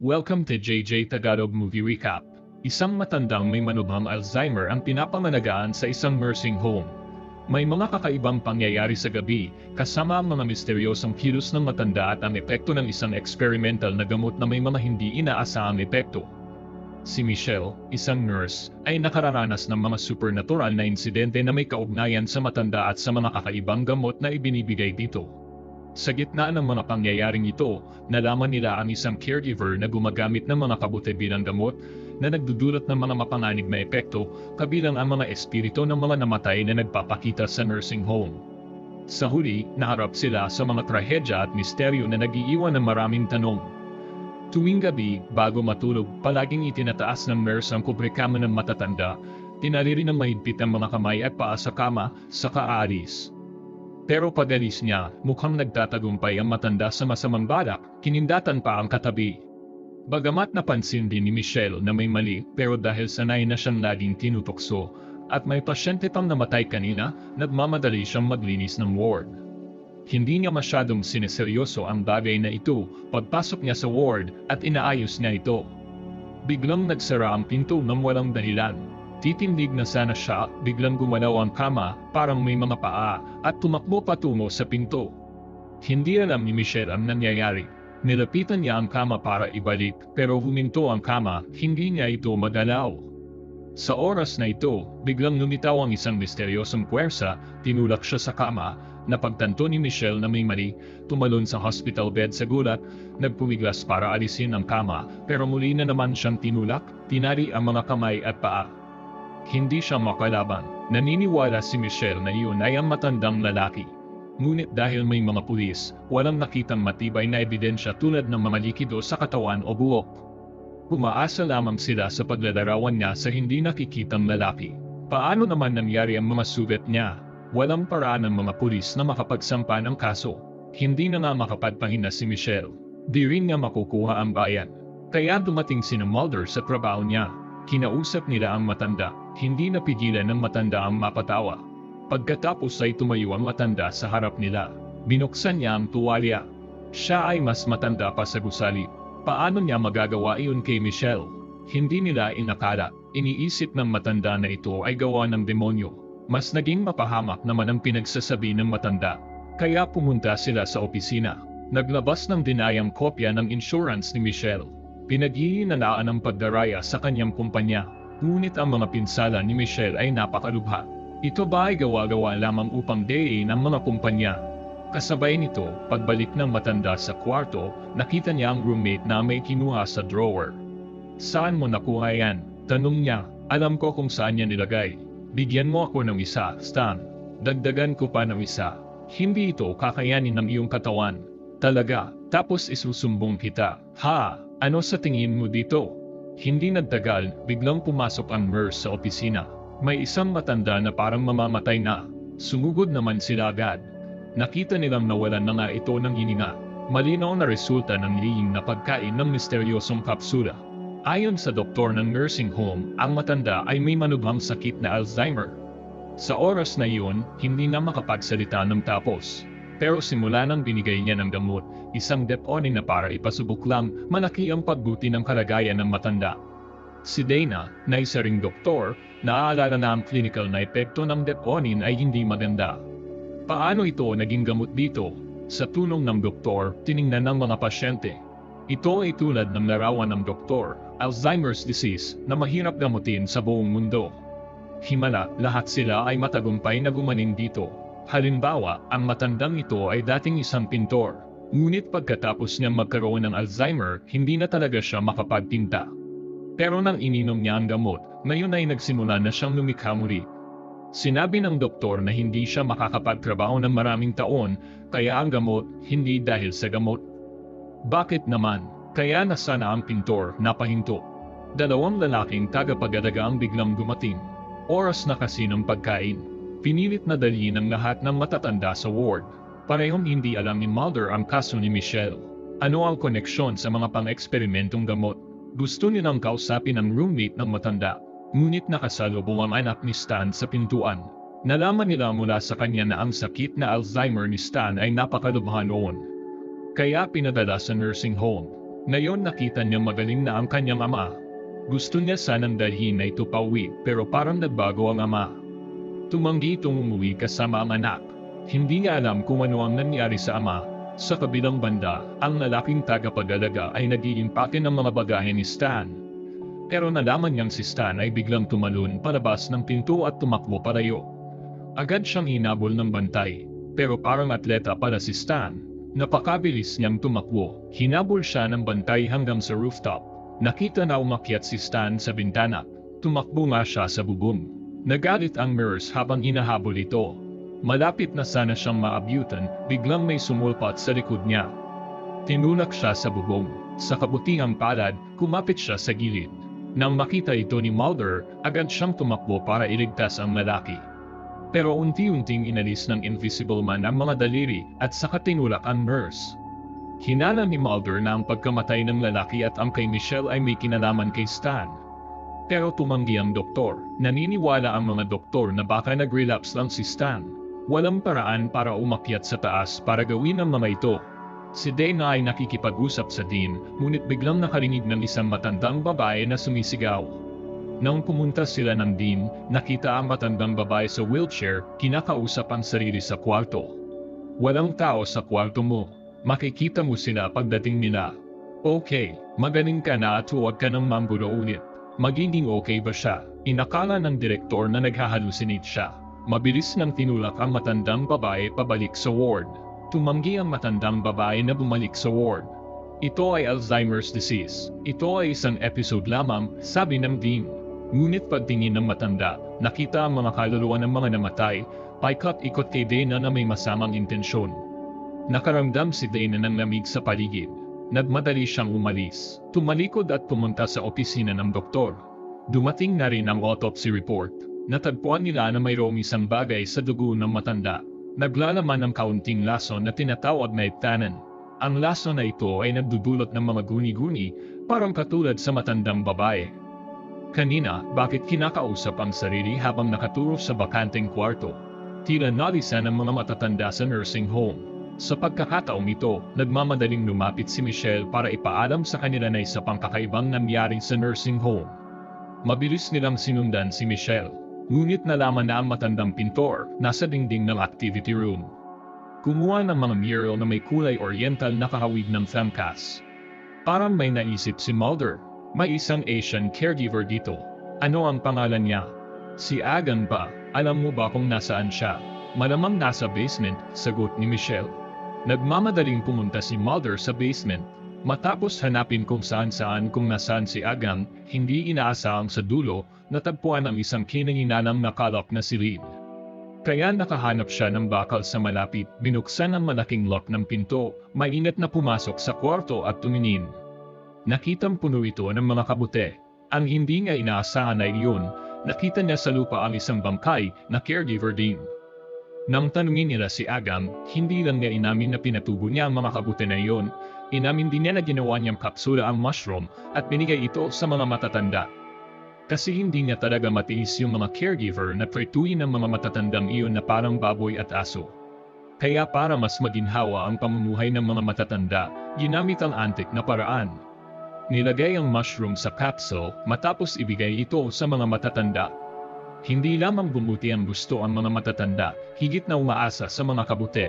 Welcome to JJ Tagalog Movie Recap. Isang matandang may manubhang Alzheimer ang pinapamanagaan sa isang nursing home. May mga kakaibang pangyayari sa gabi, kasama ang mga misteryosong kilos ng matanda at ang epekto ng isang experimental na gamot na may mga hindi inaasahang epekto. Si Michelle, isang nurse, ay nakararanas ng mga supernatural na insidente na may kaugnayan sa matanda at sa mga kakaibang gamot na ibinibigay dito. Sa gitna ng mga pangyayaring ito, nalaman nila ang isang caregiver na gumagamit ng mga kabuti bilang gamot na nagdudulot ng mga mapanganib na epekto kabilang ang mga espiritu ng mga namatay na nagpapakita sa nursing home. Sa huli, naharap sila sa mga trahedya at misteryo na nagiiwan ng maraming tanong. Tuwing gabi, bago matulog, palaging itinataas ng nurse ang kubrikama ng matatanda, tinaliri ng mahigpit ang mga kamay at paa sa kama, sa kaalis. Pero pagalis niya, mukhang nagtatagumpay ang matanda sa masamang balak, kinindatan pa ang katabi. Bagamat napansin din ni Michelle na may mali, pero dahil sanay na siyang laging tinutokso, at may pasyente pang namatay kanina, nagmamadali siyang maglinis ng ward. Hindi niya masyadong sineseryoso ang bagay na ito pagpasok niya sa ward at inaayos niya ito. Biglang nagsara ang pinto ng walang dahilan. Titindig na sana siya, biglang gumalaw ang kama, parang may mga paa, at tumakbo patungo sa pinto. Hindi alam ni Michelle ang nangyayari. Nilapitan niya ang kama para ibalik, pero huminto ang kama, hindi niya ito magalaw. Sa oras na ito, biglang lumitaw ang isang misteryosong puwersa, tinulak siya sa kama, napagtanto ni Michelle na may mali, tumalon sa hospital bed sa gulat, nagpumiglas para alisin ang kama, pero muli na naman siyang tinulak, tinari ang mga kamay at paa. Hindi siya makalaban. Naniniwala si Michelle na iyon ay ang matandang lalaki. Ngunit dahil may mga pulis, walang nakitang matibay na ebidensya tulad ng mga likido sa katawan o buhok. Umaasa lamang sila sa paglalarawan niya sa hindi nakikitang lalaki. Paano naman nangyari ang mga sugat niya? Walang paraan ng mga pulis na makapagsampa ng kaso. Hindi na nga makapagpahina si Michelle. Di rin niya makukuha ang bayan. Kaya dumating si Mulder sa trabaho niya. Kinausap nila ang matanda, hindi napigilan ng matanda ang mapatawa. Pagkatapos ay tumayo ang matanda sa harap nila. Binuksan niya ang tuwalya. Siya ay mas matanda pa sa gusali. Paano niya magagawa iyon kay Michelle? Hindi nila inakala. Iniisip ng matanda na ito ay gawa ng demonyo. Mas naging mapahamak naman ang pinagsasabi ng matanda. Kaya pumunta sila sa opisina. Naglabas ng dinayang kopya ng insurance ni Michelle. Pinaghihinanaan ang pagdaraya sa kanyang kumpanya. Ngunit ang mga pinsala ni Michelle ay napakalubha. Ito ba ay gawa-gawa lamang upang dayin ang mga kumpanya? Kasabay nito, pagbalik ng matanda sa kwarto, nakita niya ang roommate na may kinuha sa drawer. Saan mo nakuha yan? Tanong niya, alam ko kung saan niya nilagay. Bigyan mo ako ng isa, Stan. Dagdagan ko pa ng isa. Hindi ito kakayanin ng iyong katawan. Talaga, tapos isusumbong kita. Ha, ano sa tingin mo dito? Hindi nagtagal, biglang pumasok ang nurse sa opisina. May isang matanda na parang mamamatay na. Sumugod naman sila agad. Nakita nilang nawalan na nga ito ng hininga. Malinaw na resulta ng lihing na pagkain ng misteryosong kapsula. Ayon sa doktor ng nursing home, ang matanda ay may manubhang sakit na Alzheimer. Sa oras na iyon, hindi na makapagsalita ng tapos. Pero simula nang binigay niya ng gamot, isang deponin na para ipasubok lang, malaki ang pagbuti ng kalagayan ng matanda. Si Dana, na isa ring doktor, naaalala na ang clinical na epekto ng deponin ay hindi maganda. Paano ito naging gamot dito? Sa tulong ng doktor, tiningnan ng mga pasyente. Ito ay tulad ng larawan ng doktor, Alzheimer's disease, na mahirap gamutin sa buong mundo. Himala, lahat sila ay matagumpay na gumaling dito. Halimbawa, ang matandang ito ay dating isang pintor. Ngunit pagkatapos niya magkaroon ng Alzheimer, hindi na talaga siya makapagtinta. Pero nang ininom niya ang gamot, ngayon ay nagsimula na siyang lumikha muli. Sinabi ng doktor na hindi siya makakapagtrabaho ng maraming taon, kaya ang gamot, hindi dahil sa gamot. Bakit naman? Kaya nasana ang pintor, napahinto. Dalawang lalaking tagapagadaga ang biglang dumating. Oras na kasi ng pagkain. Pinilit na dalhin ng lahat ng matatanda sa ward. Parehong hindi alam ni Mulder ang kaso ni Michelle. Ano ang koneksyon sa mga pang-eksperimentong gamot? Gusto nilang kausapin ang roommate ng matanda. Ngunit nakasalubong ang anak ni Stan sa pintuan. Nalaman nila mula sa kanya na ang sakit na Alzheimer ni Stan ay napakalubha noon. Kaya pinadala sa nursing home. Ngayon nakita niya magaling na ang kanyang ama. Gusto niya sanang dalhin na ito pauwi pero parang nagbago ang ama. Tumanggi itong umuwi kasama ang anak. Hindi niya alam kung ano ang nangyari sa ama. Sa kabilang banda, ang lalaking tagapag-alaga ay nag-iimpake ng mga bagahe ni Stan. Pero nalaman niyang si Stan ay biglang tumalon palabas ng pinto at tumakbo palayo. Agad siyang hinabol ng bantay, pero parang atleta para si Stan. Napakabilis niyang tumakbo, hinabol siya ng bantay hanggang sa rooftop. Nakita na umakyat si Stan sa bintana, tumakbo nga siya sa bubong. Nagalit ang Mers habang hinahabol ito. Malapit na sana siyang maabyutan, biglang may sumulpat sa likod niya. Tinulak siya sa bubong. Sa kabutihang palad, kumapit siya sa gilid. Nang makita ito ni Mulder, agad siyang tumakbo para iligtas ang lalaki. Pero unti-unting inalis ng Invisible Man ang mga daliri at saka tinulak ang nurse. Hinala ni Mulder na ang pagkamatay ng lalaki at ang kay Michelle ay may kinalaman kay Stan. Pero tumanggi ang doktor. Naniniwala ang mga doktor na baka nag-relapse lang si Stan. Walang paraan para umakyat sa taas para gawin ang mga ito. Si Dana ay nakikipag-usap sa Dean, ngunit biglang nakarinig ng isang matandang babae na sumisigaw. Nang pumunta sila ng Dean, nakita ang matandang babae sa wheelchair, kinakausap ang sarili sa kwarto. Walang tao sa kwarto mo. Makikita mo sila pagdating nila. Okay, magaling ka na at huwag ka nang mambulo ulit. Magiging okay ba siya? Inakala ng direktor na naghahalusinate siya. Mabilis nang tinulak ang matandang babae pabalik sa ward. Tumanggi ang matandang babae na bumalik sa ward. Ito ay Alzheimer's disease. Ito ay isang episode lamang, sabi ng Dean. Ngunit pagtingin ng matanda, nakita ang mga kaluluwa ng mga namatay, paikot-ikot kay Dana na may masamang intensyon. Nakaramdam si Dana ng lamig sa paligid. Nagmadali siyang umalis. Tumalikod at pumunta sa opisina ng doktor. Dumating na rin ang autopsy report. Natagpuan nila na mayroong isang bagay sa dugo ng matanda. Naglalaman ng kaunting lason na tinatawag na iptanan. Ang lason na ito ay nagdudulot ng mga guni-guni, parang katulad sa matandang babae. Kanina, bakit kinakausap ang sarili habang nakaturo sa bakanteng kwarto? Tila nalisan ng mga matatanda sa nursing home. Sa pagkakataong ito, nagmamadaling lumapit si Michelle para ipaalam sa kanila na isa pang kakaibang nangyari sa nursing home. Mabilis nilang sinundan si Michelle. Ngunit nalaman na ang matandang pintor nasa dingding ng activity room. Kumuha ng mga mural na may kulay oriental na kahawig ng Femcas. Parang may naisip si Mulder. May isang Asian caregiver dito. Ano ang pangalan niya? Si Agan ba? Alam mo ba kung nasaan siya? Malamang nasa basement, sagot ni Michelle. Nagmamadaling pumunta si Mulder sa basement. Matapos hanapin kung saan-saan kung nasaan si Agan, hindi inaasahang sa dulo, natagpuan ang isang kinanginanang nakalok na si Reed. Kaya nakahanap siya ng bakal sa malapit, binuksan ang malaking lock ng pinto, maingat na pumasok sa kwarto at tumingin. Nakitang puno ito ng mga kabute. Ang hindi niya inaasahan ay iyon, nakita niya sa lupa ang isang bangkay na caregiver din. Nang tanungin nila si Agam, hindi lang niya inamin na pinatubo niya ang mga kabute na iyon, inamin din niya na ginawa niyang kapsula ang mushroom at binigay ito sa mga matatanda. Kasi hindi niya talaga matiis yung mga caregiver na pretuin ng mga matatandang iyon na parang baboy at aso. Kaya para mas maginhawa ang pamumuhay ng mga matatanda, ginamit ang antik na paraan. Nilagay ang mushroom sa capsule matapos ibigay ito sa mga matatanda. Hindi lamang bumuti ang gusto ang mga matatanda, higit na umaasa sa mga kabute.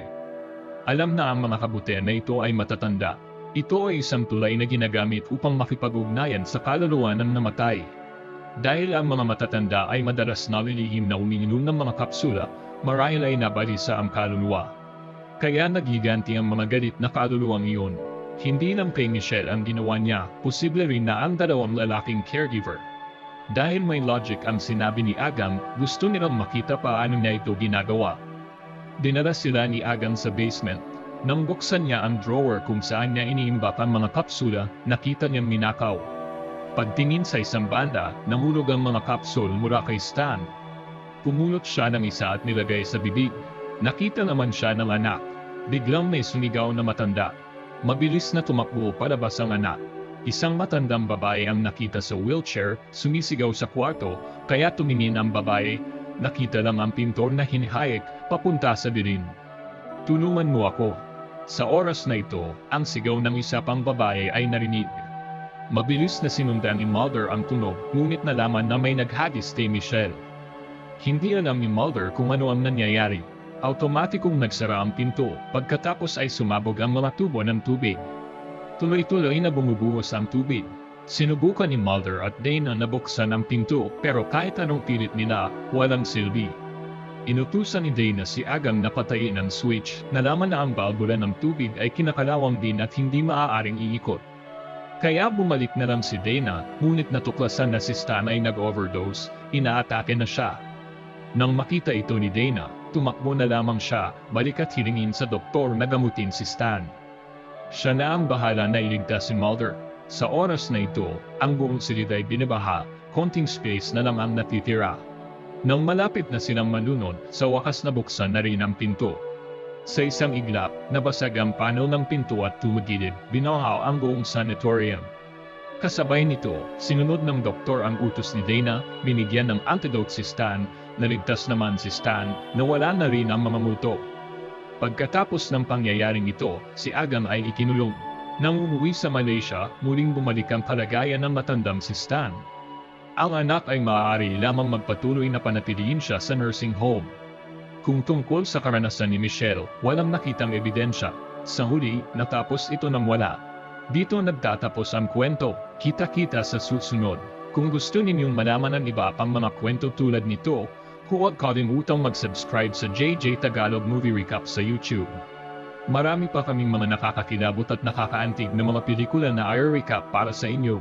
Alam na ang mga kabute na ito ay matatanda. Ito ay isang tulay na ginagamit upang makipag-ugnayan sa kaluluwa ng namatay. Dahil ang mga matatanda ay madalas nalilihim na umiinom ng mga kapsula, marahil ay nabalisa ang kaluluwa. Kaya nagiganti ang mga galit na kaluluwang iyon. Hindi lang kay Michelle ang ginawa niya, posible rin na ang dalawang lalaking caregiver. Dahil may logic ang sinabi ni Agam, gusto nilang makita paano niya ito ginagawa. Dinala sila ni Agam sa basement. Nang buksan niya ang drawer kung saan niya iniimbak ang mga kapsula, nakita niyang minakaw. Pagtingin sa isang banda, namulog ang mga kapsul mula kay Stan. Pumulot siya ng isa at nilagay sa bibig. Nakita naman siya ng anak. Biglang may sumigaw na matanda. Mabilis na tumakbo palabas ang anak. Isang matandang babae ang nakita sa wheelchair, sumisigaw sa kwarto, kaya tumingin ang babae. Nakita lang ang pintor na hinihayek, papunta sa dilim. Tulungan mo ako. Sa oras na ito, ang sigaw ng isa pang babae ay narinig. Mabilis na sinundan ni Mulder ang tunog, ngunit nalaman na may naghagis kay Michelle. Hindi alam ni Mulder kung ano ang nangyayari. Automatikong nagsara ang pinto, pagkatapos ay sumabog ang mga tubo ng tubig. Tuloy-tuloy na bumubuhos ang tubig. Sinubukan ni Mulder at Dana na buksan ang pinto pero kahit anong pilit nila, walang silbi. Inutusan ni Dana si Agang na patayin ang switch, nalaman na ang balbula ng tubig ay kinakalawang din at hindi maaaring iikot. Kaya bumalik na lang si Dana, ngunit natuklasan na si Stan ay nag-overdose, inaatake na siya. Nang makita ito ni Dana, tumakbo na lamang siya, balik at hilingin sa doktor na gamutin si Stan. Siya na ang bahala na iligtas si Mulder. Sa oras na ito, ang buong silid ay binabaha, konting space na lang ang natitira. Nang malapit na silang manunod, sa wakas nabuksan na rin ang pinto. Sa isang iglap, nabasag ang panel ng pinto at tumagilid, binahaw ang buong sanatorium. Kasabay nito, sinunod ng doktor ang utos ni Dana, binigyan ng antidote si Stan, naligtas naman si Stan, nawala na rin ang mamamuto. Pagkatapos ng pangyayaring ito, si Agam ay ikinulong. Nang umuwi sa Malaysia, muling bumalik ang kalagayan ng matandang si Stan. Ang anak ay maaari lamang magpatuloy na panatiliin siya sa nursing home. Kung tungkol sa karanasan ni Michelle, walang nakitang ebidensya. Sa huli, natapos ito ng wala. Dito nagtatapos ang kwento. Kita-kita sa susunod. Kung gusto ninyong malaman ang iba pang mga kwento tulad nito, huwag kalimutang mag-subscribe sa JJ Tagalog Movie Recap sa YouTube. Marami pa kaming mga nakakakilabot at nakakaantig na mga pelikula na i-recap para sa inyo.